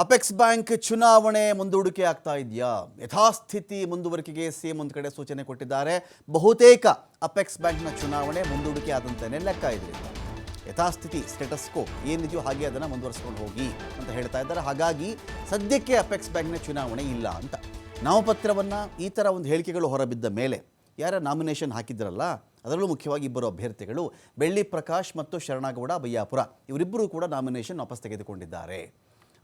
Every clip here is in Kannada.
ಅಪೆಕ್ಸ್ ಬ್ಯಾಂಕ್ ಚುನಾವಣೆ ಮುಂದೂಡಿಕೆ ಆಗ್ತಾ ಇದೆಯಾ? ಯಥಾಸ್ಥಿತಿ ಮುಂದುವರಿಕೆಗೆ ಸಿಎಂ ಒಂದು ಕಡೆ ಸೂಚನೆ ಕೊಟ್ಟಿದ್ದಾರೆ. ಬಹುತೇಕ ಅಪೆಕ್ಸ್ ಬ್ಯಾಂಕ್ನ ಚುನಾವಣೆ ಮುಂದೂಡಿಕೆ ಆದಂತೆಯೇ ಲೆಕ್ಕ ಇದರಿಂದ ಯಥಾಸ್ಥಿತಿ ಸ್ಟೇಟಸ್ಕೋ ಏನಿದೆಯೋ ಹಾಗೆ ಅದನ್ನು ಮುಂದುವರಿಸ್ಕೊಂಡು ಹೋಗಿ ಅಂತ ಹೇಳ್ತಾ ಇದ್ದಾರೆ. ಹಾಗಾಗಿ ಸದ್ಯಕ್ಕೆ ಅಪೆಕ್ಸ್ ಬ್ಯಾಂಕ್ನ ಚುನಾವಣೆ ಇಲ್ಲ ಅಂತ. ನಾಮಪತ್ರವನ್ನು ಈ ಥರ ಒಂದು ಹೇಳಿಕೆಗಳು ಹೊರಬಿದ್ದ ಮೇಲೆ ಯಾರ ನಾಮಿನೇಷನ್ ಹಾಕಿದ್ರಲ್ಲ, ಅದರಲ್ಲೂ ಮುಖ್ಯವಾಗಿ ಇಬ್ಬರು ಅಭ್ಯರ್ಥಿಗಳು ಬೆಳ್ಳಿ ಪ್ರಕಾಶ್ ಮತ್ತು ಶರಣಗೌಡ ಬಯ್ಯಾಪುರ ಇವರಿಬ್ಬರೂ ಕೂಡ ನಾಮಿನೇಷನ್ ವಾಪಸ್ ತೆಗೆದುಕೊಂಡಿದ್ದಾರೆ.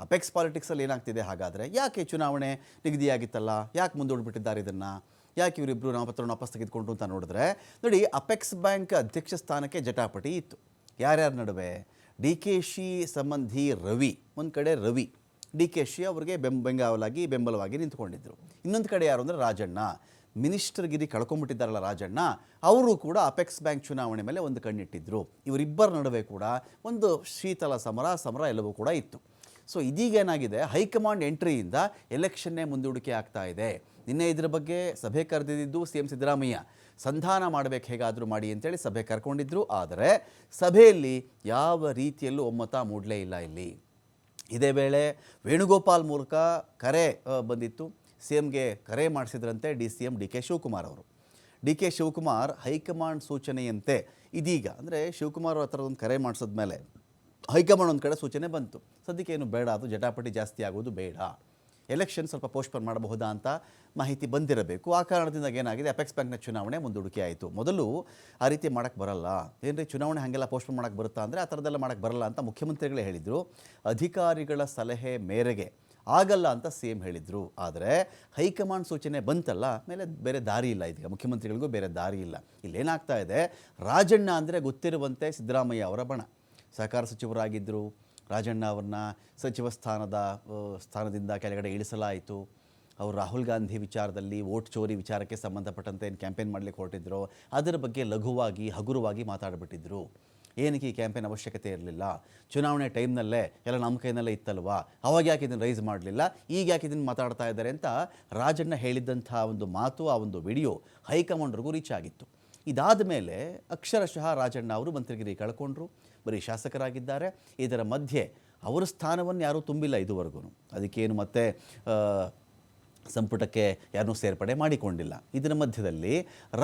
ಅಪೆಕ್ಸ್ ಪಾಲಿಟಿಕ್ಸಲ್ಲಿ ಏನಾಗ್ತಿದೆ ಹಾಗಾದರೆ? ಯಾಕೆ ಚುನಾವಣೆ ನಿಗದಿಯಾಗಿತ್ತಲ್ಲ? ಯಾಕೆ ಮುಂದೂಡ್ಬಿಟ್ಟಿದ್ದಾರೆ ಇದನ್ನು? ಯಾಕೆ ಇವರಿಬ್ಬರು ನಾಮಪತ್ರವನ್ನು ವಾಪಸ್ ತೆಗೆದುಕೊಂಡು ಅಂತ ನೋಡಿದ್ರೆ, ನೋಡಿ ಅಪೆಕ್ಸ್ ಬ್ಯಾಂಕ್ ಅಧ್ಯಕ್ಷ ಸ್ಥಾನಕ್ಕೆ ಜಟಾಪಟಿ ಇತ್ತು. ಯಾರ್ಯಾರ ನಡುವೆ? ಡಿ ಕೆ ಶಿ ಸಂಬಂಧಿ ರವಿ, ಒಂದು ಕಡೆ ರವಿ. ಡಿ ಕೆ ಶಿ ಅವರಿಗೆ ಬೆಂ, ಬೆಂಗಾವಲಾಗಿ, ಬೆಂಬಲವಾಗಿ ನಿಂತ್ಕೊಂಡಿದ್ದರು ಇನ್ನೊಂದು ಕಡೆ ಯಾರು ಅಂದರೆ ರಾಜಣ್ಣ. ಮಿನಿಸ್ಟರ್ಗಿರಿ ಕಳ್ಕೊಂಬಿಟ್ಟಿದ್ದಾರಲ್ಲ ರಾಜಣ್ಣ, ಅವರು ಕೂಡ ಅಪೆಕ್ಸ್ ಬ್ಯಾಂಕ್ ಚುನಾವಣೆ ಮೇಲೆ ಒಂದು ಕಣ್ಣಿಟ್ಟಿದ್ರು. ಇವರಿಬ್ಬರ ನಡುವೆ ಕೂಡ ಒಂದು ಶೀತಲ ಸಮರ ಸಮರ ಎಲ್ಲವೂ ಕೂಡ ಇತ್ತು. ಸೊ ಇದೀಗ ಏನಾಗಿದೆ? ಹೈಕಮಾಂಡ್ ಎಂಟ್ರಿಯಿಂದ ಎಲೆಕ್ಷನ್ನೇ ಮುಂದೂಡಿಕೆ ಆಗ್ತಾ ಇದೆ. ನಿನ್ನೆ ಇದರ ಬಗ್ಗೆ ಸಭೆ ಕರೆದಿದ್ದು ಸಿ ಎಂ ಸಿದ್ದರಾಮಯ್ಯ. ಸಂಧಾನ ಮಾಡಬೇಕು ಹೇಗಾದರೂ ಮಾಡಿ ಅಂತೇಳಿ ಸಭೆ ಕರ್ಕೊಂಡಿದ್ರು. ಆದರೆ ಸಭೆಯಲ್ಲಿ ಯಾವ ರೀತಿಯಲ್ಲೂ ಒಮ್ಮತ ಮೂಡಲೇ ಇಲ್ಲ ಇಲ್ಲಿ. ಇದೇ ವೇಳೆ ವೇಣುಗೋಪಾಲ್ ಮೂಲಕ ಕರೆ ಬಂದಿತ್ತು. ಸಿ ಎಮ್ಗೆ ಕರೆ ಮಾಡಿಸಿದ್ರಂತೆ D C M D K Shivakumar ಅವರು. ಡಿ ಕೆ ಶಿವಕುಮಾರ್ ಹೈಕಮಾಂಡ್ ಸೂಚನೆಯಂತೆ ಇದೀಗ, ಅಂದರೆ ಶಿವಕುಮಾರ್ ಹತ್ರ ಒಂದು ಕರೆ ಮಾಡಿಸಿದ್ಮೇಲೆ ಹೈಕಮಾಂಡ್ ಒಂದು ಕಡೆ ಸೂಚನೆ ಬಂತು. ಸದ್ಯಕ್ಕೆ ಏನು ಬೇಡ, ಅದು ಜಟಾಪಟಿ ಜಾಸ್ತಿ ಆಗೋದು ಬೇಡ. ಎಲೆಕ್ಷನ್ ಸ್ವಲ್ಪ ಪೋಸ್ಟ್ಪೋನ್ ಮಾಡಬಹುದಾ ಅಂತ ಮಾಹಿತಿ ಬಂದಿರಬೇಕು. ಆ ಕಾರಣದಿಂದ ಏನಾಗಿದೆ ಅಪೆಕ್ಸ್ ಬ್ಯಾಂಕ್ನ ಚುನಾವಣೆ ಮುಂದೂಡಿಕೆ ಆಯಿತು. ಮೊದಲು ಆ ರೀತಿ ಮಾಡೋಕ್ಕೆ ಬರಲ್ಲ. ಏನ್ರಿ, ಚುನಾವಣೆ ಹಾಗೆಲ್ಲ ಪೋಸ್ಟ್ಪೋನ್ ಮಾಡೋಕ್ಕೆ ಬರುತ್ತಾ ಅಂದರೆ ಆ ಥರದ್ದೆಲ್ಲ ಮಾಡೋಕ್ಕೆ ಬರಲ್ಲ ಅಂತ ಮುಖ್ಯಮಂತ್ರಿಗಳೇ ಹೇಳಿದರು. ಅಧಿಕಾರಿಗಳ ಸಲಹೆ ಮೇರೆಗೆ ಆಗಲ್ಲ ಅಂತ ಸಿ ಎಂ ಹೇಳಿದರು. ಆದರೆ ಹೈಕಮಾಂಡ್ ಸೂಚನೆ ಬಂತಲ್ಲ ಮೇಲೆ ಬೇರೆ ದಾರಿ ಇಲ್ಲ ಇದೀಗ. ಮುಖ್ಯಮಂತ್ರಿಗಳಿಗೂ ಬೇರೆ ದಾರಿ ಇಲ್ಲ. ಇಲ್ಲೇನಾಗ್ತಾ ಇದೆ, ರಾಜಣ್ಣ ಅಂದರೆ ಗೊತ್ತಿರುವಂತೆ ಸಿದ್ದರಾಮಯ್ಯ ಅವರ ಬಣ. ಸಹಕಾರ ಸಚಿವರಾಗಿದ್ದರು. ರಾಜಣ್ಣ ಅವ್ರನ್ನ ಸಚಿವ ಸ್ಥಾನದ ಸ್ಥಾನದಿಂದ ಕೆಳಗಡೆ ಇಳಿಸಲಾಯಿತು. ಅವರು ರಾಹುಲ್ ಗಾಂಧಿ ವಿಚಾರದಲ್ಲಿ ವೋಟ್ ಚೋರಿ ವಿಚಾರಕ್ಕೆ ಸಂಬಂಧಪಟ್ಟಂತೆ ಏನು ಕ್ಯಾಂಪೇನ್ ಮಾಡಲಿಕ್ಕೆ ಹೊರಟಿದ್ರು, ಅದರ ಬಗ್ಗೆ ಲಘುವಾಗಿ, ಹಗುರವಾಗಿ ಮಾತಾಡಿಬಿಟ್ಟಿದ್ರು. ಏನಕ್ಕೆ ಈ ಕ್ಯಾಂಪೇನ್ ಅವಶ್ಯಕತೆ ಇರಲಿಲ್ಲ? ಚುನಾವಣೆ ಟೈಮ್ನಲ್ಲೇ ಎಲ್ಲ ನಮ್ಮ ಕೈನಲ್ಲೇ ಇತ್ತಲ್ವಾ? ಅವಾಗ ಯಾಕೆ ಇದನ್ನು ರೈಸ್ ಮಾಡಲಿಲ್ಲ? ಈಗ ಯಾಕೆ ಇದನ್ನು ಮಾತಾಡ್ತಾ ಇದ್ದಾರೆ ಅಂತ ರಾಜಣ್ಣ ಹೇಳಿದ್ದಂಥ ಒಂದು ಮಾತು, ಆ ಒಂದು ವಿಡಿಯೋ ಹೈಕಮಾಂಡ್ರಿಗೂ ರೀಚ್ ಆಗಿತ್ತು. ಇದಾದ ಮೇಲೆ ಅಕ್ಷರಶಃ ರಾಜಣ್ಣ ಅವರು ಮಂತ್ರಿಗಿರಿ ಕಳ್ಕೊಂಡ್ರು, ಬರೀ ಶಾಸಕರಾಗಿದ್ದಾರೆ. ಇದರ ಮಧ್ಯೆ ಅವರ ಸ್ಥಾನವನ್ನು ಯಾರೂ ತುಂಬಿಲ್ಲ ಇದುವರೆಗೂ. ಅದಕ್ಕೇನು ಮತ್ತೆ ಸಂಪುಟಕ್ಕೆ ಯಾರನ್ನೂ ಸೇರ್ಪಡೆ ಮಾಡಿಕೊಂಡಿಲ್ಲ. ಇದರ ಮಧ್ಯದಲ್ಲಿ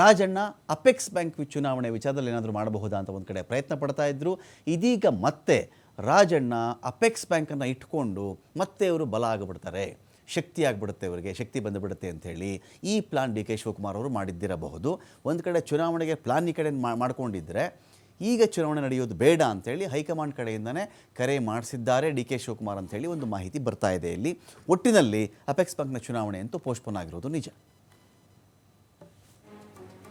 ರಾಜಣ್ಣ ಅಪೆಕ್ಸ್ ಬ್ಯಾಂಕ್ ಚುನಾವಣೆ ವಿಚಾರದಲ್ಲಿ ಏನಾದರೂ ಮಾಡಬಹುದಾ ಅಂತ ಒಂದು ಕಡೆ ಪ್ರಯತ್ನ ಪಡ್ತಾ ಇದ್ದರು ಇದೀಗ ಮತ್ತೆ ರಾಜಣ್ಣ ಅಪೆಕ್ಸ್ ಬ್ಯಾಂಕನ್ನು ಇಟ್ಕೊಂಡು ಮತ್ತೆ ಅವರು ಬಲ ಆಗಿಬಿಡ್ತಾರೆ. ಶಕ್ತಿ ಆಗಿಬಿಡುತ್ತೆ ಅವರಿಗೆ ಶಕ್ತಿ ಬಂದುಬಿಡುತ್ತೆ ಅಂಥೇಳಿ ಈ ಪ್ಲಾನ್ ಡಿ ಕೆ ಶಿವಕುಮಾರ್ ಅವರು ಮಾಡಿದ್ದಿರಬಹುದು. ಒಂದು ಕಡೆ ಚುನಾವಣೆಗೆ ಪ್ಲಾನ್ ಈ ಕಡೆ ಮಾಡ್ಕೊಂಡಿದ್ದರೆ ಈಗ ಚುನಾವಣೆ ನಡೆಯೋದು ಬೇಡ ಅಂಥೇಳಿ ಹೈಕಮಾಂಡ್ ಕಡೆಯಿಂದನೇ ಕರೆ ಮಾಡಿಸಿದ್ದಾರೆ ಡಿ ಕೆ ಶಿವಕುಮಾರ್ ಅಂಥೇಳಿ ಒಂದು ಮಾಹಿತಿ ಬರ್ತಾ ಇದೆ ಇಲ್ಲಿ. ಒಟ್ಟಿನಲ್ಲಿ ಅಪೆಕ್ಸ್ ಬ್ಯಾಂಕ್ನ ಚುನಾವಣೆ ಅಂತೂ ಪೋಸ್ಟ್ಪೋನ್ ಆಗಿರೋದು ನಿಜ.